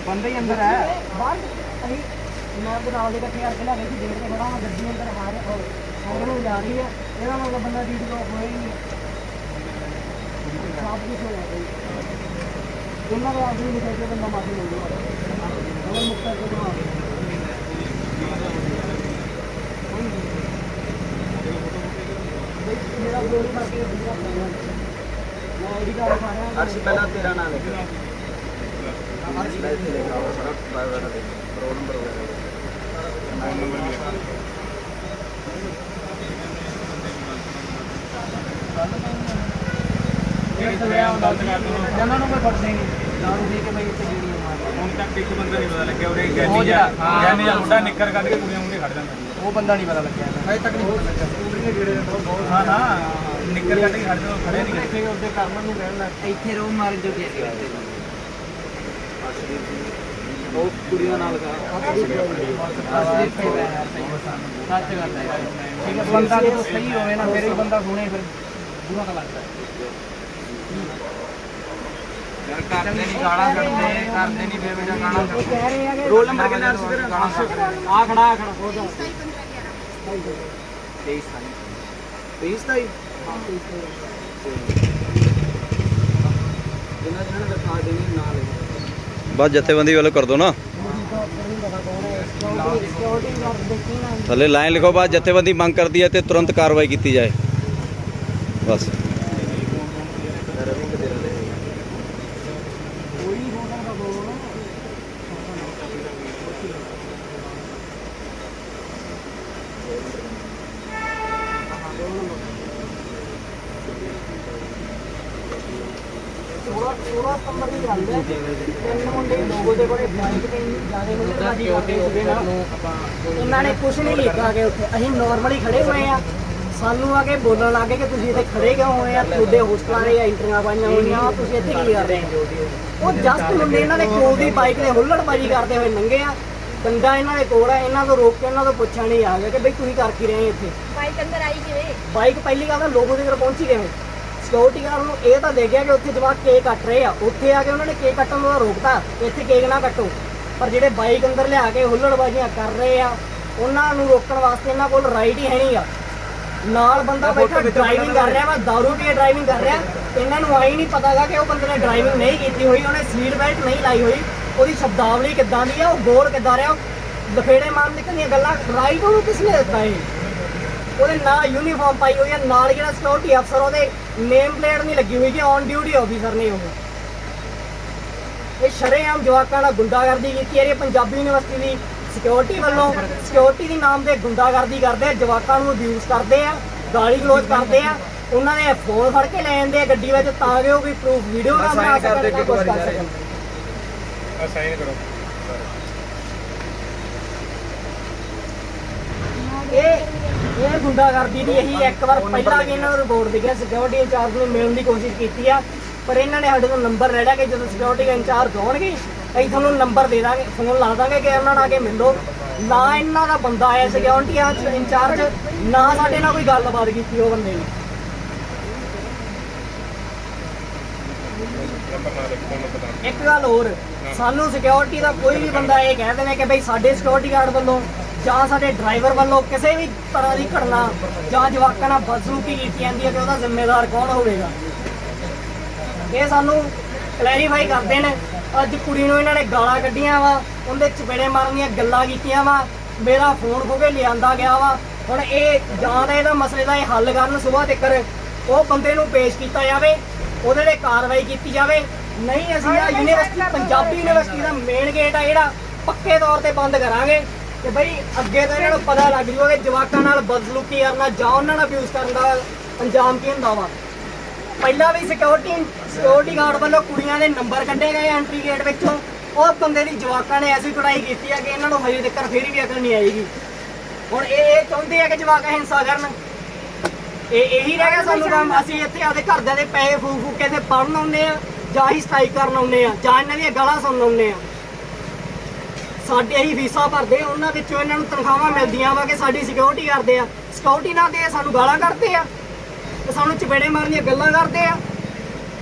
[SPEAKER 7] ਬੰਦਾ ਹੀ ਅੰਦਰ ਹੈ।
[SPEAKER 2] ਬਾਹਰ ਅਸੀਂ ਮੈਂ ਤੇ ਨਾਲ ਦੇ ਇਕੱਠੇ ਕਰਕੇ ਲੈ ਗਏ ਸੀ ਦੇਖ ਕੇ ਬੜਾ ਮੈਂ ਗੱਡੀ ਅੰਦਰ ਆ ਰਿਹਾ ਉਹ ਸਾਰੇ ਨੂੰ ਜਾ ਰਹੀ ਹੈ। ਇਹਦਾ ਮਤਲਬ ਬੰਦਾ ਤੋਂ ਹੋਇਆ ਹੀ ਨਹੀਂ। ਸਭ ਕੁਝ ਹੋਇਆ ਬਈ ਇਹਨਾਂ ਦਾ ਆਦਮੀ ਨੂੰ ਕਹਿੰਦੇ ਬੰਦਾ ਮਾਫੀ ਮੰਗਦਾ ਉਹ ਮੁਕਤਾ ਕਰਵਾ ਮੇਰਾ ਗੋਲੀ ਮਾਰ ਕੇ ਦੂਜਾ ਮੈਂ ਆਈਡੀ ਕਾਰਡ ਪਾ ਰਿਹਾ
[SPEAKER 1] ਅਰਸ਼ ਪਹਿਲਾਂ ਤੇਰਾ ਨਾਮ ਲਿਖ ਜਨਾਂ ਨੂੰ ਮੈਂ ਫੜਦੇ ਨਹੀਂ। ਦਾਰੂ ਦੇ ਕੇ ਬਈ ਇੱਥੇ ਜਿਹੜੀਆਂ ਮਾਰ
[SPEAKER 6] ਹੁਣ ਤੱਕ ਇੱਕ ਬੰਦਾ ਨਹੀਂ ਪਤਾ ਲੱਗਿਆ ਉਹਦੇ ਗੈਨੀ ਜਾ ਗੈਨੀ ਦਾ ਮੁੰਡਾ ਨਿੱਕਰ ਕੱਢ ਕੇ ਕੁੜੀਆਂ ਮੁੰਡੇ ਖੜ ਜਾਂਦਾ।
[SPEAKER 1] ਉਹ ਬੰਦਾ ਨਹੀਂ ਪਤਾ ਲੱਗਿਆ। ਹਜੇ ਤੱਕ ਨਹੀਂ ਪਤਾ ਲੱਗਿਆ।
[SPEAKER 6] ਹਾਂ ਹਾਂ। ਨਿੱਕਰ ਕੱਢ ਕੇ ਖੜ ਜਾਂਦਾ ਖੜੇ ਨਹੀਂ
[SPEAKER 1] ਇੱਥੇ ਉਹਦੇ ਕਰਮਨ ਨੂੰ ਕਹਿਣ ਲੱਗ ਇੱਥੇ ਰੋ ਮਾਰ ਜੋ ਕੇ ਉਹ ਕੁੜੀਆਂ ਨਾਲ ਕਹਾ ਸੱਚ ਗੱਲ ਹੈ। ਬੰਦਾ ਜਦੋਂ ਸਹੀ ਹੋਵੇ ਨਾ ਫਿਰ ਹੀ ਬੰਦਾ ਸੁਣੇ ਫਿਰ ਬੁਰਾ ਤਾਂ ਲੱਗਦਾ। ਯਾਰ ਕਰਦੇ ਨਹੀਂ ਗਾਲਾਂ ਕੱਢਦੇ ਕਰਦੇ ਨਹੀਂ ਬੇਵਜਾ ਗਾਲਾਂ
[SPEAKER 2] ਉਹ ਕਹਿ ਰਹੇ ਆ ਕਿ
[SPEAKER 1] ਰੋਲ ਨੰਬਰ ਕਿੰਨਾ ਸੀ ਫਿਰ
[SPEAKER 2] ਆ ਖੜਾ ਆ ਖੜਾ। ਉਹਦਾ
[SPEAKER 1] 23 23 ਤਾਈ ਜਿਨ੍ਹਾਂ ਜਿਹਨਾਂ ਨੇ ਲਿਖਾ ਦੇਣੀ ਨਾਲ ਲੈ
[SPEAKER 5] ਬਸ ਜਥੇਬੰਦੀ ਵੱਲੋਂ ਕਰ ਦੋ ਨਾ।
[SPEAKER 2] ਸਿਕਿਉਰਿਟੀ ਗਾਰਡ ਦੇਖੀ ਨਾ
[SPEAKER 5] ਥੱਲੇ ਲਾਈਨ ਲਿਖੋ ਬਾਅਦ ਜਥੇਬੰਦੀ ਮੰਗ ਕਰਦੀ ਹੈ ਤੇ ਤੁਰੰਤ ਕਾਰਵਾਈ ਕੀਤੀ ਜਾਏ। ਬਸ
[SPEAKER 2] ਕੋਈ ਹੋਣਾ ਦਾ ਬੋਲੋ ਨਾ ਥੋੜਾ ਥੋੜਾ ਨੰਬਰ ਦੀ ਗੱਲ ਹੈ ਤਿੰਨ ਮੁੰਡੇ ਲੋਗੋ ਦੇ ਕੋਲੇ ਬਾਈਕ ਤੇ ਜ਼ਿਆਦਾ ਹੁਲੜਬਾਜ਼ੀ ਕਰਦੇ ਸੀਗੇ ਨਾ ਨੇ ਕੁਝ ਨਹੀਂ ਲਿਖਾ ਕੇ ਉੱਥੇ। ਅਸੀਂ ਨਾਰਮਲੀ ਖੜੇ ਹੋਏ ਆ। ਸਾਨੂੰ ਆ ਕੇ ਬੋਲਣ ਲੱਗੇ ਕਿ ਤੁਸੀਂ ਇੱਥੇ ਖੜੇ ਕਿਉਂ ਹੋਏ ਆ? ਤੁਹਾਡੇ ਹੋਸਟਲਾਂ ਦੇ ਐਂਟਰੀਆਂ ਪਾਈਆਂ ਹੋਈਆਂ ਆ, ਤੁਸੀਂ ਇੱਥੇ ਕੀ ਕਰ ਰਹੇ ਹੋ? ਉਹ ਜਸਟ ਮੁੰਡੇ ਇਹਨਾਂ ਦੇ ਕੋਲ ਦੀ ਬਾਈਕ ਤੇ ਹੁੱਲੜਬਾਜ਼ੀ ਕਰਦੇ ਹੋਏ ਲੰਘੇ ਆ। ਬੰਦਾ ਇਹਨਾਂ ਦੇ ਕੋਲ ਆ ਇਹਨਾਂ ਤੋਂ ਰੋਕ ਕੇ ਇਹਨਾਂ ਤੋਂ ਪੁੱਛਣ ਨਹੀਂ ਆ ਗਿਆ ਕਿ ਬਈ ਤੁਸੀਂ ਕਰ ਕੀ ਰਹੇ ਹੋ ਇੱਥੇ?
[SPEAKER 3] ਬਾਈਕ ਅੰਦਰ ਆਈ ਕਿਵੇਂ?
[SPEAKER 2] ਬਾਈਕ ਪਹਿਲੀ ਗੱਲ ਤਾਂ ਲੋਗੋ ਦੇ ਘਰ ਪਹੁੰਚੀ ਗਏ ਸਿਕਿਉਰਿਟੀ ਗਾਰਡ ਨੂੰ ਇਹ ਤਾਂ ਦੇਖਿਆ ਕਿ ਉੱਥੇ ਜਵਾਕ ਕੇਕ ਕੱਟ ਰਹੇ ਆ। ਉੱਥੇ ਆ ਕੇ ਉਹਨਾਂ ਨੇ ਕੇਕ ਕੱਟਣ ਤੋਂ ਰੋਕਤਾ ਇੱਥੇ ਕੇਕ ਨਾ ਕੱਟੋ। ਪਰ ਜਿਹੜੇ ਬਾਈਕ ਅੰਦਰ ਲਿਆ ਕੇ ਹੁੱਲੜਬਾਜ਼ੀਆਂ ਕਰ ਰਹੇ ਆ ਉਹਨਾਂ ਨੂੰ ਰੋਕਣ ਵਾਸਤੇ ਇਹਨਾਂ ਕੋਲ ਰਾਈਟ ਹੀ ਹੈ ਨਹੀਂਗਾ ਨਾਲ ਬੰਦਾ ਬੈਠਾ ਡਰਾਈਵਿੰਗ ਕਰ ਰਿਹਾ ਵਾ ਦਾਰੂ ਪੀ ਕੇ ਡਰਾਈਵਿੰਗ ਕਰ ਰਿਹਾ। ਇਹਨਾਂ ਨੂੰ ਆਈ ਨਹੀਂ ਪਤਾਗਾ ਕਿ ਉਹ ਬੰਦੇ ਨੇ ਡਰਾਈਵਿੰਗ ਨਹੀਂ ਕੀਤੀ ਹੋਈ ਉਹਨੇ ਸੀਟ ਬੈਲਟ ਨਹੀਂ ਲਾਈ ਹੋਈ। ਉਹਦੀ ਸ਼ਬਦਾਵਲੀ ਕਿੱਦਾਂ ਦੀ ਆ ਉਹ ਬੋਲ ਕਿੱਦਾਂ ਰਿਹਾ? ਲਫੇੜੇ ਮਾਰਨ ਦੀ ਕਿੰਨੀਆਂ ਗੱਲਾਂ ਰਾਈਟ ਉਹਨੂੰ ਕਿਸ ਨੇ ਦਿੱਤਾ ਇਹ? ਉਹਦੇ ਨਾਲ ਯੂਨੀਫਾਰਮ ਪਾਈ ਹੋਈ ਹੈ ਨਾਲ ਜਿਹੜਾ ਸਿਕਿਉਰਿਟੀ ਅਫਸਰ ਉਹਦੇ ਨੇਮ ਪਲੇਟ ਨਹੀਂ ਲੱਗੀ ਹੋਈ ਕਿ ਔਨ ਡਿਊਟੀ ਆਫੀਸਰ ਨੇ ਉਹ। ਇਹ ਸ਼ਰੇਆਮ ਜਵਾਕਾਂ ਨਾਲ ਗੁੰਡਾਗਰਦੀ ਕੀਤੀ ਹੈ ਇਹ ਪੰਜਾਬੀ ਯੂਨੀਵਰਸਿਟੀ ਦੀ। ਸਿਕਿਉਰਿਟੀ ਵੱਲੋਂ ਸਿਕਿਉਰਿਟੀ ਦੇ ਨਾਮ ਤੇ ਗੁੰਡਾਗਰਦੀ ਕਰਦੇ ਆ ਜਵਾਕਾਂ ਨੂੰ ਅਬਿਊਜ਼ ਕਰਦੇ ਆ ਗਾਲੀ ਗਲੋਚ ਕਰਦੇ ਆ। ਉਹਨਾਂ ਦੇ ਫੋਨ ਫੜ ਕੇ ਲੈ ਜਾਂਦੇ ਆ ਗੱਡੀ ਵਿੱਚ ਤਾਂ ਕਿ ਉਹ ਕੋਈ ਪ੍ਰੂਫ ਵੀਡੀਓ ਨਾ ਬਣਾ ਸਕਣ ਜਾਂ ਕੁਛ ਕਰ ਸਕਣ
[SPEAKER 6] ਸਾਈਨ ਕਰੋ।
[SPEAKER 2] ਇਹ ਇਹ ਗੁੰਡਾਗਰਦੀ ਦੀ ਇਹੀ ਇੱਕ ਵਾਰ ਪਹਿਲਾਂ ਵੀ ਇਹਨਾਂ ਨੂੰ ਰਿਪੋਰਟ ਦਿਖਿਆ ਸਿਕਿਉਰਿਟੀ ਇੰਚਾਰਜ ਨੂੰ ਮਿਲਣ ਦੀ ਕੋਸ਼ਿਸ਼ ਕੀਤੀ ਆ ਪਰ ਇਹਨਾਂ ਨੇ ਸਾਡੇ ਤੋਂ ਨੰਬਰ ਲੈ ਲਿਆ ਕਿ ਜਦੋਂ ਸਿਕਿਉਰਿਟੀ ਇੰਚਾਰਜ ਆਉਣਗੇ ਅਸੀਂ ਤੁਹਾਨੂੰ ਨੰਬਰ ਦੇ ਦਾਂਗੇ ਫੋਨ ਲਾ ਦਾਂਗੇ ਕਿ ਉਹਨਾਂ ਨਾਲ ਆ ਕੇ ਮਿਲੋ। ਨਾ ਇਹਨਾਂ ਦਾ ਬੰਦਾ ਆਇਆ ਸਿਕਿਉਰਿਟੀ ਇੰਚਾਰਜ, ਨਾ ਸਾਡੇ ਨਾਲ ਕੋਈ ਗੱਲਬਾਤ ਕੀਤੀ ਉਹ ਬੰਦੇ ਨੇ। ਇੱਕ ਗੱਲ ਹੋਰ, ਸਾਨੂੰ ਸਿਕਿਉਰਿਟੀ ਦਾ ਕੋਈ ਵੀ ਬੰਦਾ ਇਹ ਕਹਿ ਦੇਵੇ ਕਿ ਬਈ ਸਾਡੇ ਸਿਕਿਉਰਿਟੀ ਗਾਰਡ ਵੱਲੋਂ ਜਾਂ ਸਾਡੇ ਡਰਾਈਵਰ ਵੱਲੋਂ ਕਿਸੇ ਵੀ ਤਰ੍ਹਾਂ ਦੀ ਘਟਨਾ ਜਾਂ ਜਵਾਕਾਂ ਨਾਲ ਬਦਸਲੂਕੀ ਕੀਤੀ ਜਾਂਦੀ ਹੈ ਕਿ ਉਹਦਾ ਜ਼ਿੰਮੇਵਾਰ ਕੌਣ ਹੋਵੇਗਾ? ਇਹ ਸਾਨੂੰ ਕਲੈਰੀਫਾਈ ਕਰਦੇ ਨੇ। ਅੱਜ ਕੁੜੀ ਨੂੰ ਇਹਨਾਂ ਨੇ ਗਾਲਾਂ ਕੱਢੀਆਂ ਵਾ ਉਹਦੇ ਚਪੇੜੇ ਮਾਰਨ ਦੀਆਂ ਗੱਲਾਂ ਕੀਤੀਆਂ ਵਾ। ਮੇਰਾ ਫੋਨ ਖੋ ਕੇ ਲਿਆਂਦਾ ਗਿਆ ਵਾ। ਹੁਣ ਇਹ ਜਾਂ ਤਾਂ ਇਹਦਾ ਮਸਲੇ ਦਾ ਇਹ ਹੱਲ ਕਰਨ ਸਵੇਰ ਤੱਕ ਉਹ ਬੰਦੇ ਨੂੰ ਪੇਸ਼ ਕੀਤਾ ਜਾਵੇ ਉਹਦੇ ਲਈ ਕਾਰਵਾਈ ਕੀਤੀ ਜਾਵੇ। ਨਹੀਂ ਅਸੀਂ ਆ ਯੂਨੀਵਰਸਿਟੀ ਪੰਜਾਬੀ ਯੂਨੀਵਰਸਿਟੀ ਦਾ ਮੇਨ ਗੇਟ ਆ ਜਿਹੜਾ ਪੱਕੇ ਤੌਰ ਤੇ ਬੰਦ ਕਰਾਂਗੇ। ਤੇ ਬਈ ਅੱਗੇ ਤੋਂ ਇਹਨਾਂ ਨੂੰ ਪਤਾ ਲੱਗ ਜੂਗਾ ਕਿ ਜਵਾਕਾਂ ਨਾਲ ਬਦਸਲੂਕੀ ਕਰਨਾ ਜਾਂ ਉਹਨਾਂ ਨਾਲ ਅਬਿਊਜ਼ ਕਰਨ ਦਾ ਅੰਜਾਮ ਕੀ ਹੁੰਦਾ ਵਾ। ਪਹਿਲਾਂ ਵੀ ਸਿਕਿਉਰਿਟੀ ਸਿਕਿਉਰਿਟੀ ਗਾਰਡ ਵੱਲੋਂ ਕੁੜੀਆਂ ਦੇ ਨੰਬਰ ਕੱਢੇ ਗਏ ਐਂਟਰੀ ਗੇਟ ਵਿੱਚੋਂ। ਉਹ ਬੰਦੇ ਦੀ ਜਵਾਕਾਂ ਨੇ ਐਸੀ ਕੁੜਾਈ ਕੀਤੀ ਹੈ ਕਿ ਇਹਨਾਂ ਨੂੰ ਹਜੇ ਤੱਕ ਫਿਰ ਵੀ ਅਕਲ ਨਹੀਂ ਆਏਗੀ। ਹੁਣ ਇਹ ਇਹ ਚਾਹੁੰਦੇ ਆ ਕਿ ਜਵਾਕ ਹਿੰਸਾ ਕਰਨ। ਇਹ ਇਹੀ ਰਹਿ ਗਿਆ ਸਾਨੂੰ ਕੰਮ ਅਸੀਂ ਇੱਥੇ ਆਪਦੇ ਘਰਦਿਆਂ ਦੇ ਪੈਸੇ ਫੂਕ ਫੂਕ ਕੇ ਇੱਥੇ ਪੜਨ ਆਉਂਦੇ ਆ, ਜਾਂ ਹੀ ਸਟ੍ਰਾਈਕ ਕਰਨ ਆਉਂਦੇ ਆ, ਜਾਂ ਇਹਨਾਂ ਦੀਆਂ ਗਾਲਾਂ ਸੁਣਨ ਆਉਂਦੇ ਆ। ਸਾਡੇ ਹੀ ਫੀਸਾਂ ਭਰਦੇ ਉਹਨਾਂ ਵਿੱਚੋਂ ਇਹਨਾਂ ਨੂੰ ਤਨਖਾਹਾਂ ਮਿਲਦੀਆਂ ਵਾ ਕਿ ਸਾਡੀ ਸਿਕਿਉਰਿਟੀ ਕਰਦੇ ਆ। ਸਿਕਿਉਰਿਟੀ ਨਾ ਦੇ ਸਾਨੂੰ ਗਾਲਾਂ ਕੱਢਦੇ ਆ। ਤੇ ਸਾਨੂੰ ਚਪੇੜੇ ਮਾਰਨ ਦੀਆਂ ਗੱਲਾਂ ਕਰਦੇ ਆ।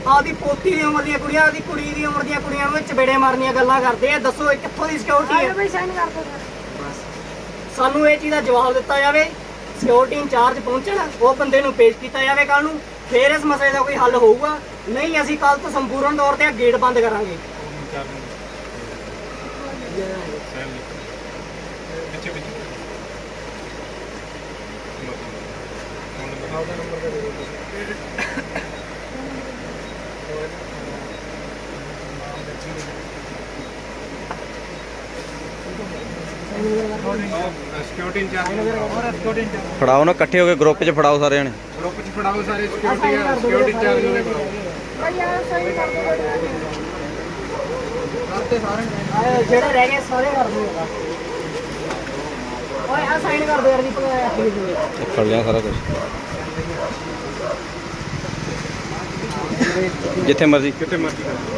[SPEAKER 2] ਆਪਦੀ ਪੋਤੀ ਦੀ ਉਮਰ ਦੀਆਂ ਕੁੜੀਆਂ ਦੀ ਕੁੜੀ ਦੀ ਉਮਰ ਦੀਆਂ ਕੁੜੀਆਂ ਨੂੰ ਚਪੇੜੇ ਮਾਰਨ ਦੀਆਂ ਗੱਲਾਂ ਕਰਦੇ ਆ। ਦੱਸੋ ਇਹ ਕਿੱਥੋਂ ਦੀ ਸਿਕਿਉਰਿਟੀ ਹੈ ਸਾਨੂੰ ਇਹ ਚੀਜ਼ ਦਾ ਜਵਾਬ ਦਿੱਤਾ ਜਾਵੇ ਸਿਕਿਉਰਿਟੀ ਇੰਚਾਰਜ ਪਹੁੰਚਣ ਉਹ ਬੰਦੇ ਨੂੰ ਪੇਸ਼ ਕੀਤਾ ਜਾਵੇ ਕੱਲ ਨੂੰ ਫੇਰ ਇਸ ਮਸਲੇ ਦਾ ਕੋਈ ਹੱਲ ਹੋਊਗਾ। ਨਹੀਂ ਅਸੀਂ ਕੱਲ ਤੋਂ ਸੰਪੂਰਨ ਤੌਰ ਤੇ ਗੇਟ ਬੰਦ ਕਰਾਂਗੇ।
[SPEAKER 6] ਸਿਕਿਉਰਿਟੀ ਇੰਚਾਰਜ
[SPEAKER 5] ਫੜਾਓ ਨਾ ਇਕੱਠੇ ਹੋ ਕੇ ਗਰੁੱਪ 'ਚ ਫੜਾਓ ਸਾਰਿਆਂ ਨੇ।
[SPEAKER 6] ਗਰੁੱਪ ਚ ਫੜਾਓ ਸਾਰੇ ਸਿਕਿਉਰਿਟੀ ਸਿਕਿਉਰਿਟੀ ਇੰਚਾਰਜ ਉਹਨੇ ਫੜਾਓ
[SPEAKER 2] ਆਹ ਜਿਹੜੇ ਰਹਿ ਗਏ ਸਾਰੇ ਕਰ ਦਿਓ। ਓਏ ਆ ਸਾਈਨ ਕਰ ਦਿਓ ਯਾਰ ਦੀਪਕ
[SPEAKER 5] ਫੜ ਲਿਆ ਸਾਰਾ ਕੁਝ ਜਿੱਥੇ ਮਰਜ਼ੀ।
[SPEAKER 6] ਕਿੱਥੇ ਮਰਜ਼ੀ ਕਰ।
[SPEAKER 2] ਹੈਗੇ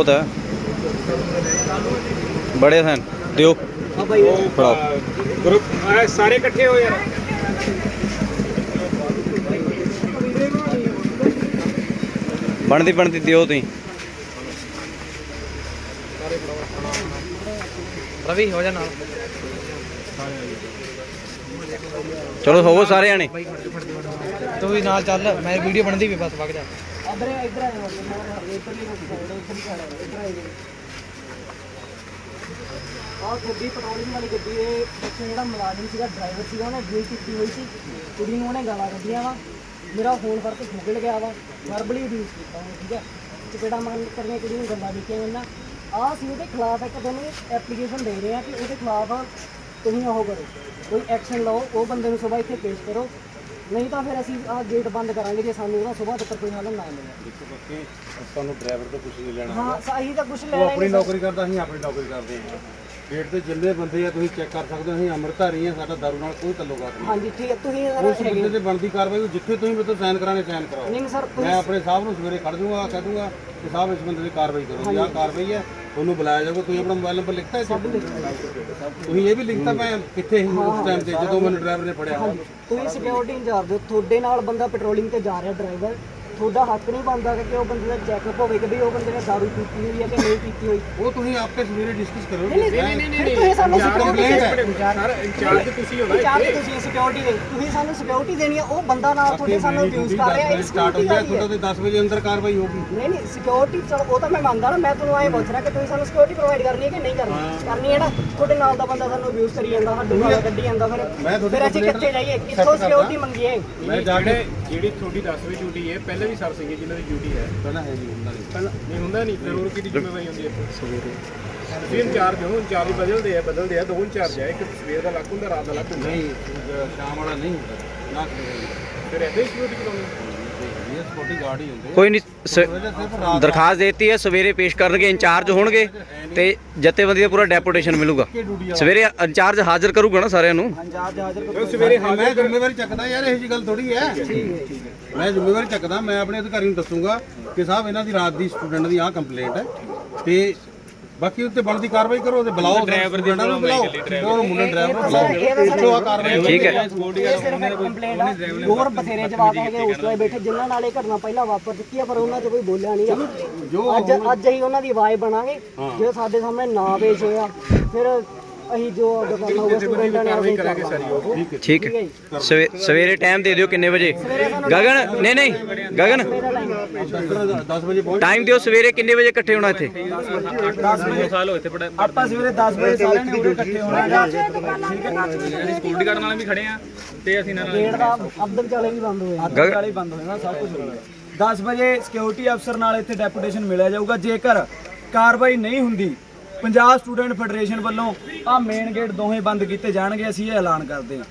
[SPEAKER 5] ਬਹੁਤ ਹੈ। ਬੜੇ ਹਨ ਦਿਓ।
[SPEAKER 2] ਆ ਭਾਈ
[SPEAKER 5] ਫੜਾਓ।
[SPEAKER 6] ਗਰੁੱਪ ਆ ਸਾਰੇ ਇਕੱਠੇ ਹੋ ਯਾਰ।
[SPEAKER 5] ਬਣਦੀ ਬਣਦੀ ਦਿਓ ਤੁਸੀਂ।
[SPEAKER 9] ਰਵੀ ਹੋ ਜਾ ਨਾਲ।
[SPEAKER 5] ਚਲੋ ਹੋਵੋ ਸਾਰੇ ਜਾਣੇ।
[SPEAKER 9] ਤੂੰ ਵੀ ਨਾਲ ਚੱਲ ਮੈਂ ਵੀਡੀਓ ਬਣਦੀ ਵੀ ਬਸ ਵਗ ਜਾ।
[SPEAKER 2] ਅਬਰੇ ਇਧਰ ਆ ਜਾਓ ਇੱਧਰ ਹੀ ਸਾਈਡ ਇੱਧਰ ਹੀ ਖੜਾ ਇੱਧਰ ਆ ਜਾਓ ਗੱਡੀ ਪੈਟਰੋਲਿੰਗ ਵਾਲੀ ਗੱਡੀ ਦੇ ਪਿੱਛੇ ਜਿਹੜਾ ਮੁਲਾਜ਼ਮ ਸੀਗਾ ਡਰਾਈਵਰ ਸੀਗਾ ਉਹਨੇ ਡਰਿੰਕ ਕੀਤੀ ਹੋਈ ਸੀ ਕੁੜੀ ਨੂੰ ਉਹਨੇ ਗਾਲਾਂ ਕੱਢੀਆਂ ਵਾ ਮੇਰਾ ਫੋਨ ਕਰਕੇ ਖੁਗਲ ਗਿਆ ਵਾ ਵਰਬਲੀ ਅਬਿਊਜ਼ ਕੀਤਾ ਉਹਨੇ ਠੀਕ ਹੈ ਚਪੇੜਾ ਮਾਰਨ ਕਰਨੀਆਂ ਕੁੜੀ ਨੂੰ ਗੱਲਾਂ ਦਿੱਤੀਆਂ ਇਹਨਾਂ ਆਹ ਸੀ ਉਹਦੇ ਖਿਲਾਫ ਇੱਕ ਤੁਹਾਨੂੰ ਐਪਲੀਕੇਸ਼ਨ ਦੇ ਰਹੇ ਆ ਕਿ ਉਹਦੇ ਖਿਲਾਫ ਤੁਸੀਂ ਉਹ ਕਰੋ ਕੋਈ ਐਕਸ਼ਨ ਲਓ ਉਹ ਬੰਦੇ ਨੂੰ ਸਵੇਰ ਇੱਥੇ ਪੇਸ਼ ਕਰੋ ਨਹੀਂ ਤਾਂ ਫਿਰ ਅਸੀਂ ਆਹ ਗੇਟ ਬੰਦ ਕਰਾਂਗੇ ਜੇ ਸਾਨੂੰ ਉਹਦਾ ਸਵੇਰ ਤੱਕ ਕੋਈ ਹੱਲ ਨਾ ਮਿਲੇ।
[SPEAKER 4] ਆਪਾਂ ਨੂੰ ਡਰਾਈਵਰ ਤੋਂ ਕੁਝ ਨਹੀਂ ਲੈਣਾ।
[SPEAKER 2] ਹਾਂ ਸਹੀ ਤਾਂ ਕੁਝ
[SPEAKER 4] ਉਹ
[SPEAKER 2] ਲੈਣਾ
[SPEAKER 4] ਆਪਣੀ ਨੌਕਰੀ ਕਰਦਾ ਅਸੀਂ ਆਪਣੀ ਨੌਕਰੀ ਕਰਦੇ ਹਾਂ। ਗੇਟ ਤੇ ਜਿੰਨੇ ਬੰਦੇ ਆ ਤੁਸੀਂ ਚੈੱਕ ਕਰ ਸਕਦੇ ਹੋ ਅਸੀਂ ਅੰਮ੍ਰਿਤਧਾਰੀ ਆ ਸਾਡਾ ਦਾਰੂ ਨਾਲ ਕੋਈ ਤਾਲੁਕਾਤ ਨਹੀਂ।
[SPEAKER 2] ਹਾਂਜੀ ਠੀਕ ਹੈ ਤੁਸੀਂ ਜ਼ਰਾ
[SPEAKER 4] ਉਸ ਬੰਦੇ ਤੇ ਬਣਦੀ ਕਾਰਵਾਈ ਜਿੱਥੇ ਤੁਸੀਂ ਮੇਰੇ ਤੋਂ ਸਾਈਨ ਕਰਾਣੇ ਸਾਈਨ ਕਰਾਓ।
[SPEAKER 2] ਨਹੀਂ ਸਰ
[SPEAKER 4] ਮੈਂ ਆਪਣੇ ਸਾਹਿਬ ਨੂੰ ਸਵੇਰੇ ਖੜ ਜਾਊਂਗਾ ਕਹਿ ਦੂੰਗਾ ਕਿ ਸਾਹਿਬ ਇਸ ਬੰਦੇ ਦੀ ਕਾਰਵਾਈ ਕਰੋ। ਆਹ ਕਾਰਵਾਈ ਹੈ ਉਹਨੂੰ ਬੁਲਾਇਆ ਜਾਊਗਾ ਤੁਸੀਂ ਆਪਣਾ ਮੋਬਾਈਲ ਨੰਬਰ ਲਿਖਤਾ ਹੈ ਤੁਸੀਂ ਇਹ ਵੀ ਲਿਖਤਾ ਮੈਂ ਕਿੱਥੇ ਸੀ ਉਸ ਟਾਈਮ ਤੇ ਜਦੋਂ ਮੈਨੂੰ ਡਰਾਈਵਰ ਨੇ ਫੜਿਆ?
[SPEAKER 2] ਤੁਸੀਂ ਸਿਕਿਉਰਿਟੀ ਇੰਚਾਰਜ ਹੋ ਤੁਹਾਡੇ ਨਾਲ ਬੰਦਾ ਪੈਟਰੋਲਿੰਗ ਤੇ ਜਾ ਰਿਹਾ ਡਰਾਈਵਰ ਤੁਹਾਡਾ ਹੱਕ ਨਹੀਂ ਬਣਦਾ ਕਿ ਉਹ ਬੰਦੇ ਦਾ ਚੈੱਕਅਪ ਹੋਵੇ ਕਿ ਵੀ ਉਹ ਬੰਦੇ ਨੇ ਦਾਰੂ ਪੀਤੀ ਹੋਈ ਹੈ ਕਿ ਨਹੀਂ ਪੀਤੀ ਹੋਈ।
[SPEAKER 4] ਉਹ ਤੁਸੀਂ ਆਪੇ ਸਵੇਰੇ ਡਿਸਕਸ ਕਰੋ
[SPEAKER 2] ਨਹੀਂ ਨਹੀਂ ਨਹੀਂ ਤੁਸੀਂ ਸਾਨੂੰ
[SPEAKER 4] ਕੰਪਲੇਂਟ ਹੈ।
[SPEAKER 6] ਸਰ ਇੰਚਾਰਜ ਤੁਸੀਂ ਹੋ
[SPEAKER 2] ਇੰਚਾਰਜ ਤੁਸੀਂ ਸਿਕਿਉਰਿਟੀ ਦੇ। ਤੁਸੀਂ ਸਾਨੂੰ ਸਿਕਿਉਰਿਟੀ ਦੇਣੀ ਹੈ। ਉਹ ਬੰਦਾ ਨਾਲ ਤੁਹਾਡੇ ਸਾਨੂੰ ਅਬਿਊਜ਼ ਕਰ ਰਿਹਾ ਇਹ
[SPEAKER 4] ਸਟਾਰਟ ਹੋ ਗਿਆ ਤੁਹਾਡਾ ਤੇ 10 ਵਜੇ ਅੰਦਰ ਕਾਰਵਾਈ ਹੋਊਗੀ।
[SPEAKER 2] ਨਹੀਂ ਨਹੀਂ ਸਿਕਿਉਰਿਟੀ ਚਲੋ ਉਹ ਤਾਂ ਮੈਂ ਮੰਨਦਾ ਨਾ ਮੈਂ ਤੁਹਾਨੂੰ ਐਂ ਪੁੱਛ ਰਿਹਾ ਕਿ ਤੁਸੀਂ ਸਾਨੂੰ ਸਿਕਿਉਰਿਟੀ ਪ੍ਰੋਵਾਈਡ ਕਰਨੀ ਹੈ ਕਿ ਨਹੀਂ ਕਰਨੀ? ਕਰਨੀ ਹੈ ਨਾ? ਤੁਹਾਡੇ ਨਾਲ ਦਾ ਬੰਦਾ ਸਾਨੂੰ ਅਬਿਊਜ਼ ਕਰੀ ਜਾਂਦਾ ਸਾਡੂ ਗਾਲਾਂ ਕੱਢੀ ਜਾਂਦਾ ਫਿਰ
[SPEAKER 4] ਮੈਂ ਤੁਹਾਡੀ
[SPEAKER 2] ਫਿਰ ਅਸੀਂ ਕਿੱਥੇ ਜਾਈਏ? ਕਿੱਥੋਂ ਸਿਕਿਉਰਿਟੀ ਮੰਗੀਏ?
[SPEAKER 6] ਮੈਂ ਜਾ ਕੇ ਜਿਹੜੀ ਤੁਹਾਡੀ 10ਵੀਂ ਡਿਊਟੀ ਹੈ ਪਹਿਲੇ ਵੀ ਸਰ ਸੀਗੇ ਜਿਨ੍ਹਾਂ ਦੀ ਡਿਊਟੀ ਹੈ।
[SPEAKER 4] ਪਹਿਲਾਂ ਹੈ ਨਹੀਂ ਹੁੰਦਾ ਨਹੀਂ
[SPEAKER 6] ਪਹਿਲਾਂ ਨਹੀਂ ਹੁੰਦਾ ਨਹੀਂ ਫਿਰ ਹੋਰ ਕਿਹਦੀ ਜ਼ਿੰਮੇਵਾਰੀ ਹੁੰਦੀ ਹੈ ਸਵੇਰੇ। ਤੁਸੀਂ ਇੰਚਾਰਜ ਹੋ ਇੰਚਾਰਜ ਬਦਲਦੇ ਆ ਬਦਲਦੇ ਆ ਦੋ ਇੰਚਾਰਜ ਆ ਇੱਕ ਸਵੇਰ ਦਾ ਲੱਗ ਹੁੰਦਾ ਰਾਤ ਦਾ ਲੱਗ ਹੁੰਦਾ।
[SPEAKER 4] ਨਹੀਂ ਸ਼ਾਮ ਵਾਲਾ ਨਹੀਂ ਹੁੰਦਾ ਨਾ
[SPEAKER 6] ਫਿਰ ਹੀ ਸਿਕਿਉਰਿਟੀ ਚਲਾਉਂਦੇ
[SPEAKER 4] ਇਹ ਸਪੋਰਟੀ ਗਾਰਡ ਹੀ ਹੁੰਦੇ
[SPEAKER 5] ਕੋਈ ਨਹੀਂ ਦਰਖਾਸਤ ਦੇਤੀ ਹੈ ਸਵੇਰੇ ਪੇਸ਼ ਕਰਨਗੇ ਇੰਚਾਰਜ ਹੋਣਗੇ। ਤੇ ਜਥੇਬੰਦੀ ਦਾ ਪੂਰਾ ਡੈਪੂਟੇਸ਼ਨ ਮਿਲੂਗਾ। ਸਵੇਰੇ ਇੰਚਾਰਜ ਹਾਜ਼ਰ ਕਰੂਗਾ ਨਾ ਸਾਰਿਆਂ ਨੂੰ?
[SPEAKER 4] ਸਵੇਰੇ ਮੈਂ ਜ਼ਿੰਮੇਵਾਰੀ ਚੱਕਦਾ ਯਾਰ ਇਹ ਜੀ ਗੱਲ ਥੋੜੀ ਹੈ। ਮੈਂ ਜ਼ਿੰਮੇਵਾਰੀ ਚੱਕਦਾ ਮੈਂ ਆਪਣੇ ਅਧਿਕਾਰੀ ਨੂੰ ਦੱਸੂਗਾ ਕਿ ਸਾਹਿਬ ਇਹਨਾਂ ਦੀ ਰਾਤ ਦੀ ਸਟੂਡੈਂਟ ਦੀ ਆਹ ਕੰਪਲੇਂਟ ਹੈ ਤੇ ਬਾਕੀ ਉੱਤੇ ਬਣਦੀ ਕਾਰਵਾਈ ਕਰੋ ਤੇ ਬੁਲਾਓ ਡਰਾਈਵਰ ਦੀ ਨੂੰ ਬੁਲਾਓ। ਉਹ ਮੁੰਡਾ ਡਰਾਈਵਰ ਨੂੰ ਬੁਲਾਓ ਪੁੱਛੋ ਆ ਕਾਰਵਾਈ
[SPEAKER 5] ਠੀਕ ਹੈ।
[SPEAKER 2] ਹੋਰ ਬਥੇਰੇ ਜਵਾਬ ਹੈਗੇ ਉਸ ਤੋਂ ਬੈਠੇ ਜਿਨ੍ਹਾਂ ਨਾਲ ਇਹ ਘਟਨਾ ਪਹਿਲਾਂ ਵਾਪਰ ਚੁੱਕੀ ਆ ਪਰ ਉਹਨਾਂ 'ਚ ਕੋਈ ਬੋਲਿਆ ਨਹੀਂ ਅੱਜ ਅੱਜ ਅਸੀਂ ਉਹਨਾਂ ਦੀ ਆਵਾਜ਼ ਬਣਾਂਗੇ ਜੇ ਸਾਡੇ ਸਾਹਮਣੇ ਨਾ ਪੇਸ਼ ਹੋਇਆ ਫਿਰ ਅਸੀਂ ਜੋ ਅੱਗੇ ਕਰਨਾ ਹੋਊਗਾ ਸਟੂਡੈਂਟਾਂ ਨੇ ਆਪਣੀ
[SPEAKER 6] ਕਰਾਂਗੇ ਸਾਰੀ ਉਹ।
[SPEAKER 5] ਠੀਕ
[SPEAKER 2] ਹੈ।
[SPEAKER 5] ਸਵੇਰੇ ਟਾਈਮ ਦੇ ਦਿਓ ਕਿੰਨੇ ਵਜੇ? ਗਗਨ ਨਹੀਂ ਨਹੀਂ। ਗਗਨ।
[SPEAKER 4] 10 ਵਜੇ ਪਹੁੰਚ
[SPEAKER 5] ਟਾਈਮ ਦਿਓ ਸਵੇਰੇ ਕਿੰਨੇ ਵਜੇ ਇਕੱਠੇ ਹੋਣਾ ਇੱਥੇ?
[SPEAKER 1] ਆਪਾਂ ਸਵੇਰੇ 10 ਵਜੇ ਸਾਰਿਆਂ ਨੇ ਉਰੇ ਇਕੱਠੇ ਹੋਣਾ। ਹੈਗਾ
[SPEAKER 9] ਸਕਿਉਰਟੀ ਗਾਰਡ ਨਾਲ ਵੀ ਖੜੇ ਆ ਤੇ ਅਸੀਂ ਨਾਲ
[SPEAKER 2] ਗੇਟ ਦਾ ਅੱਧ ਵਿਚਾਲੇ ਵੀ ਬੰਦ ਹੋਇਆ
[SPEAKER 1] ਅੱਧ ਵਾਲੀ ਬੰਦ ਹੋਏਗਾ ਸਭ ਕੁਝ ਹੋਏਗਾ 10 ਵਜੇ ਸਿਕਿਉਰਿਟੀ ਅਫਸਰ ਨਾਲ ਇੱਥੇ ਡੈਪੂਟੇਸ਼ਨ ਮਿਲਿਆ ਜਾਊਗਾ। ਜੇਕਰ ਕਾਰਵਾਈ ਨਹੀਂ ਹੁੰਦੀ ਪੰਜਾਬ ਸਟੂਡੈਂਟ ਫੈਡਰੇਸ਼ਨ ਵੱਲੋਂ ਆ ਮੇਨ ਗੇਟ ਦੋਵੇਂ ਬੰਦ ਕੀਤੇ ਜਾਣਗੇ ਅਸੀਂ ਇਹ ਐਲਾਨ ਕਰਦੇ ਹਾਂ।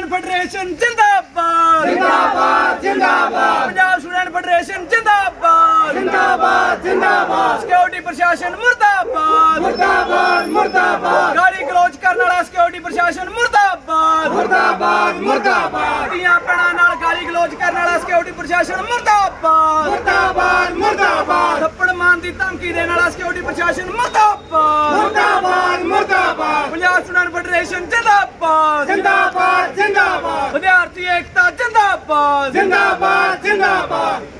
[SPEAKER 1] ਸਟੂਡੈਂਟ ਫੈਡਰੇਸ਼ਨ ਜਿੰਦਾਬਾਦ। ਜਿੰਦਾਬਾਦ ਜਿੰਦਾਬਾਦ। ਪੰਜਾਬ ਸਟੂਡੈਂਟ ਫੈਡਰੇਸ਼ਨ ਜਿੰਦਾਬਾਦ। ਜਿੰਦਾਬਾਦ ਜਿੰਦਾਬਾਦ। ਸਿਕਿਉਰਿਟੀ ਪ੍ਰਸ਼ਾਸਨ ਮੁਰਦਾਬਾਦ। ਮੁਰਦਾਬਾਦ ਮੁਰਦਾਬਾਦ। ਗਾਲੀ ਗਲੋਚ ਕਰਨ ਵਾਲਾ ਸਿਕਿਉਰਿਟੀ ਪ੍ਰਸ਼ਾਸਨ ਮੁਰਦਾਬਾਦ। ਮੁਰਦਾਬਾਦ। ਮੁਰਦਾਬਾਦ ਧੀਆਂ ਭੈਣਾਂ ਨਾਲ ਗਾਲੀ ਗਲੋਚ ਕਰਨ ਵਾਲਾ ਸਿਕਿਉਰਿਟੀ ਪ੍ਰਸ਼ਾਸਨ ਮੁਰਦਾਬਾਦ। ਮੁਰਦਾਬਾਦ ਮੁਰਦਾਬਾਦ। ਥੱਪੜ ਮਾਰਨ ਦੀ ਧਮਕੀ ਦੇਣ ਵਾਲਾ ਸਿਕਿਉਰਿਟੀ ਪ੍ਰਸ਼ਾਸਨ ਮੁਰਦਾਬਾਦ। ਮੁਰਦਾਬਾਦ ਮੁਰਦਾਬਾਦ। ਪੰਜਾਬ ਸਟੂਡੈਂਟ ਫੈਡਰੇਸ਼ਨ ਜਿੰਦਾਬਾਦ। ਜਿੰਦਾਬਾਦ ਜਿੰਦਾਬਾਦ। ਵਿਦਿਆਰਥੀ ਏਕਤਾ ਜਿੰਦਾਬਾਦ। ਜਿੰਦਾਬਾਦ ਜਿੰਦਾਬਾਦ।